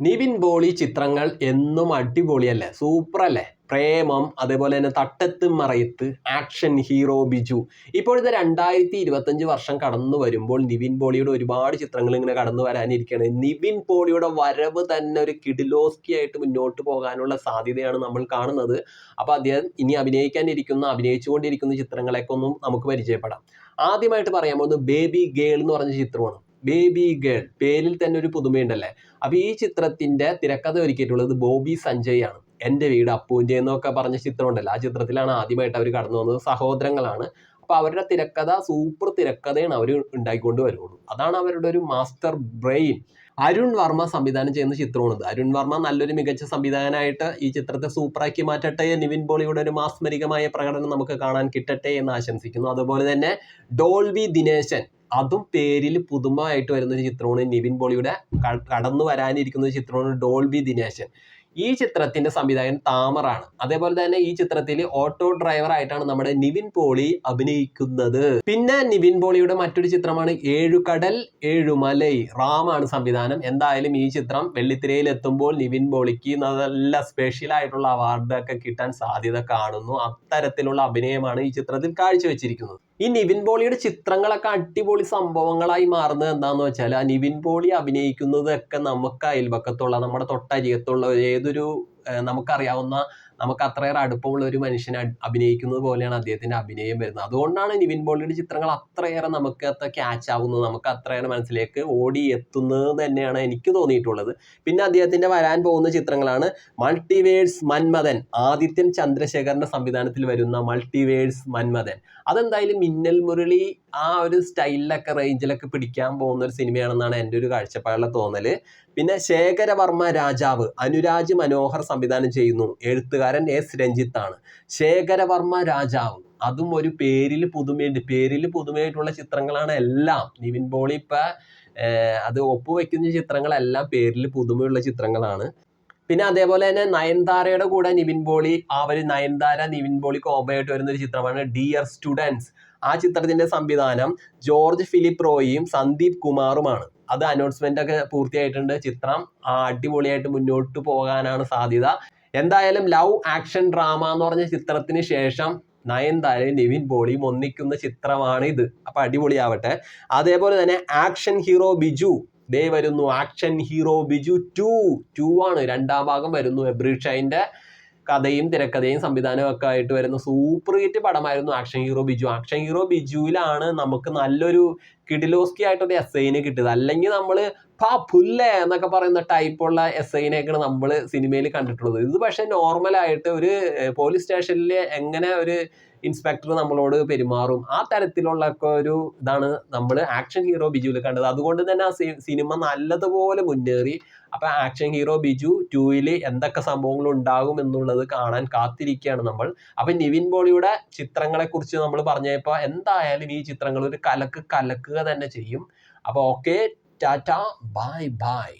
നിവിൻ പോളി ചിത്രങ്ങൾ എന്നും അടിപൊളിയല്ലേ? സൂപ്പർ അല്ലേ പ്രേമം അതേപോലെ തന്നെ തട്ടത്ത് മറയത്ത് ആക്ഷൻ ഹീറോ ബിജു. ഇപ്പോഴത്തെ രണ്ടായിരത്തി ഇരുപത്തഞ്ച് വർഷം കടന്നു വരുമ്പോൾ നിവിൻ പോളിയുടെ ഒരുപാട് ചിത്രങ്ങൾ ഇങ്ങനെ കടന്നു വരാനിരിക്കുകയാണ്. നിവിൻ പോളിയുടെ വരവ് തന്നെ ഒരു കിഡിലോസ്കി ആയിട്ട് മുന്നോട്ട് പോകാനുള്ള സാധ്യതയാണ് നമ്മൾ കാണുന്നത്. അപ്പോൾ അദ്ദേഹം ഇനി അഭിനയിക്കാനിരിക്കുന്ന അഭിനയിച്ചുകൊണ്ടിരിക്കുന്ന ചിത്രങ്ങളെയൊക്കെ ഒന്നും നമുക്ക് പരിചയപ്പെടാം. ആദ്യമായിട്ട് പറയാൻ പോകുന്നത് ബേബി ഗേൾ എന്ന് പറഞ്ഞ ചിത്രമാണ്. ബേബി ഗേൾ പേരിൽ തന്നെ ഒരു പുതുമയുണ്ടല്ലേ? അപ്പോൾ ഈ ചിത്രത്തിന്റെ തിരക്കഥ ഒരുക്കിയിട്ടുള്ളത് ബോബി സഞ്ജയ് ആണ് എന്റെ വീട് അപ്പൂന്റെ എന്നൊക്കെ പറഞ്ഞ ചിത്രമുണ്ടല്ലോ. ആ ചിത്രത്തിലാണ് ആദ്യമായിട്ട് അവർ കടന്നു വന്നത്. സഹോദരങ്ങളാണ്. അപ്പോൾ അവരുടെ തിരക്കഥ സൂപ്പർ തിരക്കഥയാണ് അവർ ഉണ്ടാക്കിക്കൊണ്ട് വരുള്ളൂ. അതാണ് അവരുടെ ഒരു മാസ്റ്റർ ബ്രെയിൻ. അരുൺ വർമ്മ സംവിധാനം ചെയ്യുന്ന ചിത്രമാണിത്. അരുൺ വർമ്മ നല്ലൊരു മികച്ച സംവിധായകനായിട്ട് ഈ ചിത്രത്തെ സൂപ്പറാക്കി മാറ്റട്ടെ നിവിൻ പോളിയുടെ ഒരു മാസ്മരികമായ പ്രകടനം നമുക്ക് കാണാൻ കിട്ടട്ടെ എന്ന് ആശംസിക്കുന്നു. അതുപോലെ തന്നെ ഡോൾബി ദിനേശൻ അതും പേരിൽ പുതുമയായിട്ട് വരുന്ന ഒരു ചിത്രമാണ് നിവിൻ പോളിയുടെ കടന്നു വരാനിരിക്കുന്ന ഒരു ചിത്രമാണ് ഡോൾബി ദിനേശൻ. ഈ ചിത്രത്തിന്റെ സംവിധായകൻ താമറാണ്. അതേപോലെ തന്നെ ഈ ചിത്രത്തിൽ ഓട്ടോ ഡ്രൈവർ ആയിട്ടാണ് നമ്മുടെ നിവിൻ പോളി അഭിനയിക്കുന്നത്. പിന്നെ നിവിൻ പോളിയുടെ മറ്റൊരു ചിത്രമാണ് ഏഴുകടൽ ഏഴുമലൈ റാമാണ് സംവിധാനം. എന്തായാലും ഈ ചിത്രം വെള്ളിത്തിരയിൽ എത്തുമ്പോൾ നിവിൻ പോളിക്ക് നല്ല സ്പെഷ്യൽ ആയിട്ടുള്ള അവാർഡ് ഒക്കെ കിട്ടാൻ സാധ്യത കാണുന്നു. അത്തരത്തിലുള്ള അഭിനയമാണ് ഈ ചിത്രത്തിൽ കാഴ്ചവെച്ചിരിക്കുന്നത്. ഈ നിവിൻ പോളിയുടെ ചിത്രങ്ങളൊക്കെ അടിപൊളി സംഭവങ്ങളായി മാറുന്നത് എന്താന്ന് വെച്ചാൽ ആ നിവിൻ പോളി അഭിനയിക്കുന്നതൊക്കെ നമുക്ക് അയൽപക്കത്തുള്ള നമ്മുടെ തൊട്ടരികത്തുള്ള ഏതൊരു നമുക്കറിയാവുന്ന നമുക്ക് അത്രയേറെ അടുപ്പമുള്ള ഒരു മനുഷ്യനെ അഭിനയിക്കുന്നത് പോലെയാണ് അദ്ദേഹത്തിന്റെ അഭിനയം വരുന്നത്. അതുകൊണ്ടാണ് നിവിൻ പോളിയുടെ ചിത്രങ്ങൾ അത്രയേറെ നമുക്ക് അത്ര ക്യാച്ച് ആവുന്നത് നമുക്ക് അത്രയേറെ മനസ്സിലേക്ക് ഓടി എത്തുന്നത് തന്നെയാണ് എനിക്ക് തോന്നിയിട്ടുള്ളത്. പിന്നെ അദ്ദേഹത്തിന്റെ വരാൻ പോകുന്ന ചിത്രങ്ങളാണ് മൾട്ടിവേഴ്സ് മന്മഥൻ ആദിത്യൻ ചന്ദ്രശേഖരന്റെ സംവിധാനത്തിൽ വരുന്ന മൾട്ടിവേഴ്സ് മന്മഥൻ. അതെന്തായാലും മിന്നൽ മുരളി ആ ഒരു സ്റ്റൈലിലൊക്കെ റേഞ്ചിലൊക്കെ പിടിക്കാൻ പോകുന്ന ഒരു സിനിമയാണെന്നാണ് എന്റെ ഒരു കാഴ്ചപ്പാടുള്ള തോന്നൽ പിന്നെ ശേഖരവർമ്മ രാജാവ് അനുരാജ് മനോഹർ സംവിധാനം ചെയ്യുന്നു. എഴുത്തുകാരൻ എസ്. രഞ്ജിത്താണ്. ശേഖരവർമ്മ രാജാവ്. അതും ഒരു പേരിൽ പുതുമയുണ്ട്. പേരിൽ പുതുമയായിട്ടുള്ള ചിത്രങ്ങളാണ് എല്ലാം. നിവിൻ പോളി ഇപ്പം അത് ഒപ്പുവെക്കുന്ന ചിത്രങ്ങളെല്ലാം പേരിൽ പുതുമയുള്ള ചിത്രങ്ങളാണ്. പിന്നെ അതേപോലെ തന്നെ നയൻതാരയുടെ കൂടെ നിവിൻ പോളി ആ ഒരു നയൻതാര നിവിൻ പോളി കോമ്പയായിട്ട് വരുന്ന ഒരു ചിത്രമാണ് ഡിയർ സ്റ്റുഡൻസ് ആ ചിത്രത്തിന്റെ സംവിധാനം ജോർജ് ഫിലിപ്പ് റോയിയും സന്ദീപ് കുമാറുമാണ്. അത് അനൗൺസ്മെന്റ് ഒക്കെ പൂർത്തിയായിട്ടുണ്ട്. ചിത്രം അടിപൊളിയായിട്ട് മുന്നോട്ട് പോകാനാണ് സാധ്യത. എന്തായാലും ലവ് ആക്ഷൻ ഡ്രാമ എന്ന് പറഞ്ഞ ചിത്രത്തിന് ശേഷം നയൻതാരയും നിവിൻ പോളിയും ഒന്നിക്കുന്ന ചിത്രമാണ് ഇത് അപ്പൊ അടിപൊളിയാവട്ടെ. അതേപോലെ തന്നെ ആക്ഷൻ ഹീറോ ബിജു. ദേ വരുന്നു action hero Biju two two ആണ്. രണ്ടാം ഭാഗം വരുന്നു എബ്രിഷൈന്റെ കഥയും തിരക്കഥയും സംവിധാനവും ഒക്കെ ആയിട്ട് വരുന്ന സൂപ്പർ ഹിറ്റ് പടമായിരുന്നു action hero Biju. Action hero ബിജുവിലാണ് നമുക്ക് നല്ലൊരു കിഡിലോസ്കി ആയിട്ടൊരു എസ് ഐനെ കിട്ടിയത്. അല്ലെങ്കിൽ നമ്മൾ പാ പുല്ലേ എന്നൊക്കെ പറയുന്ന ടൈപ്പുള്ള എസ് ഐനെയൊക്കെയാണ് നമ്മൾ സിനിമയിൽ കണ്ടിട്ടുള്ളത്. ഇത് പക്ഷേ നോർമലായിട്ട് ഒരു പോലീസ് സ്റ്റേഷനിൽ എങ്ങനെ ഒരു ഇൻസ്പെക്ടർ നമ്മളോട് പെരുമാറും. ആ തരത്തിലുള്ള ഒക്കെ ഒരു ഇതാണ് നമ്മൾ ആക്ഷൻ ഹീറോ ബിജുവിൽ കണ്ടത്. അതുകൊണ്ട് തന്നെ ആ സിനിമ നല്ലതുപോലെ മുന്നേറി. അപ്പൊ ആക്ഷൻ ഹീറോ ബിജു ടൂയിൽ എന്തൊക്കെ സംഭവങ്ങൾ ഉണ്ടാകും എന്നുള്ളത് കാണാൻ കാത്തിരിക്കുകയാണ് നമ്മൾ. അപ്പൊ നിവിൻ പോളിയുടെ ചിത്രങ്ങളെ കുറിച്ച് നമ്മൾ പറഞ്ഞപ്പോൾ എന്തായാലും ഈ ചിത്രങ്ങൾ ഒരു കലക്ക് കലക്കുക തന്നെ ചെയ്യും. അപ്പോൾ ഓക്കെ ടാറ്റ ബൈ ബൈ